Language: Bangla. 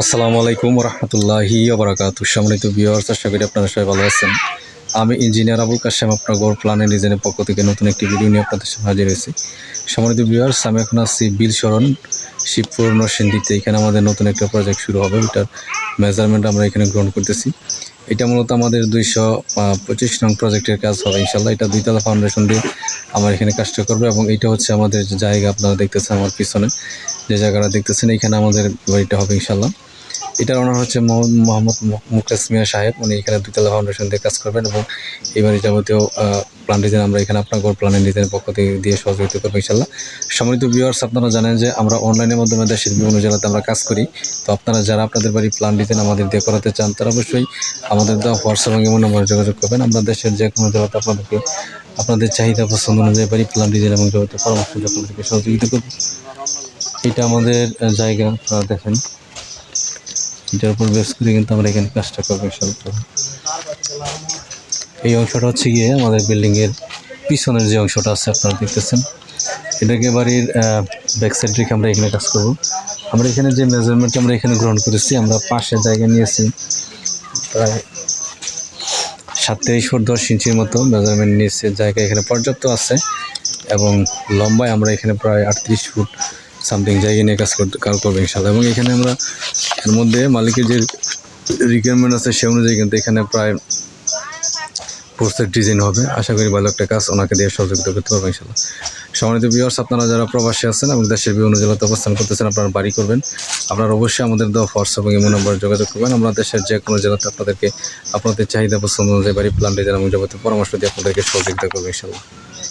আসসালামু আলাইকুম রহমতুল্লাহি আবরাকাত সম্মানিত বিহার আশা করি আপনারা সবাই ভালো আছেন। আমি ইঞ্জিনিয়ার আবুল কাশেম আপনার গড় প্ল্যানের ডিজাইনের পক্ষ থেকে নতুন একটি ভিডিও নিয়ে আপনাদের সামনে হাজির হয়েছি। সম্মানিত বিহার আমি এখন আসছি বিল শরণ শিবপুর নরসিংদীতে। এখানে আমাদের নতুন একটা প্রজেক্ট শুরু হবে, ওইটার মেজারমেন্ট আমরা এখানে গ্রহণ করতেছি। এটা মূলত আমাদের দুইশো পঁচিশ নং প্রজেক্টের কাজ হবে ইনশাল্লাহ এটা দুইতলা ফাউন্ডেশন দিয়ে আমার এখানে কাজটা করবে এবং এটা হচ্ছে আমাদের জায়গা, আপনারা দেখতেছেন আমার পিছনে। যে জায়গাটা দেখতেছেন, এখানে আমাদের বাড়িটা হবে ইনশাল্লাহ এটার ওনার হচ্ছে মোহাম্মদ মুকেশ মিয়া সাহেব। উনি এখানে দুতলা ফাউন্ডেশন দিয়ে কাজ করবেন এবং এবারে যাবতীয় প্ল্যান ডিজাইন আমরা এখানে আপনার গোল প্ল্যানের ডিজাইনের পক্ষ থেকে দিয়ে সহযোগিতা করব ইনশাল্লাহ সম্মানিত ভিউয়ার্স আপনারা জানেন যে আমরা অনলাইনের মাধ্যমে দেশের বিভিন্ন জেলাতে আমরা কাজ করি। তো আপনারা যারা আপনাদের বাড়ি প্ল্যান ডিজাইন আমাদের দিয়ে করাতে চান, তারা অবশ্যই আমাদের দেওয়া হোয়াটসঅ্যাপ এবং নম্বরে যোগাযোগ করবেন। আমরা দেশের যে কোনো জেলাতে আপনাদেরকে, আপনাদের চাহিদা পছন্দ অনুযায়ী বাড়ি প্ল্যান ডিজাইন এবং যাবতীয় পরামর্শ আপনাদেরকে সহযোগিতা করব। এটা আমাদের জায়গা আপনারা দেখেন। এটার উপর বেস করে কিন্তু আমরা এখানে কাজটা করব এই অংশটা হচ্ছে গিয়ে আমাদের বিল্ডিংয়ের পিছনের যে অংশটা আছে, আপনারা দেখতেছেন। এটাকে বাড়ির ব্যাক সাইড রেখে আমরা এখানে কাজ করব। আমরা এখানে যে মেজারমেন্ট আমরা এখানে গ্রহণ করেছি, আমরা পাশে জায়গা নিয়েছি, প্রায় সাতত্রিশ ফুট দশ ইঞ্চির মতো মেজারমেন্ট নিয়েছে। জায়গা এখানে পর্যাপ্ত আছে এবং লম্বায় আমরা এখানে প্রায় আটত্রিশ ফুট সামথিং জায়গা নিয়ে কাজ করতে কাজ করব ইনশাল্লাহ এবং এখানে আমরা এর মধ্যে মালিকের যে রিকোয়ারমেন্ট আছে সে অনুযায়ী কিন্তু এখানে প্রায় পোস্টের ডিজাইন হবে। আশা করি ভালো একটা কাজ ওনাকে দিয়ে সহযোগিতা করতে পারব ইনশাল্লাহ সম্মানিত ভিউয়ার্স আপনারা যারা প্রবাসী আছেন এবং দেশের বিভিন্ন জেলাতে অবস্থান করতেছেন, আপনারা বাড়ি করবেন। আপনারা অবশ্যই আমাদের দেওয়া হোয়াটসঅ্যাপ এবং ইমো নম্বরে যোগাযোগ করবেন। আমরা দেশের যে কোনো জেলাতে আপনাদেরকে আপনাদের চাহিদা পছন্দ অনুযায়ী বাড়ি, প্ল্যান, ডিজাইন এবং যাবতীয় পরামর্শ দিয়ে আপনাদেরকে সহযোগিতা করব ইনশাল্লাহ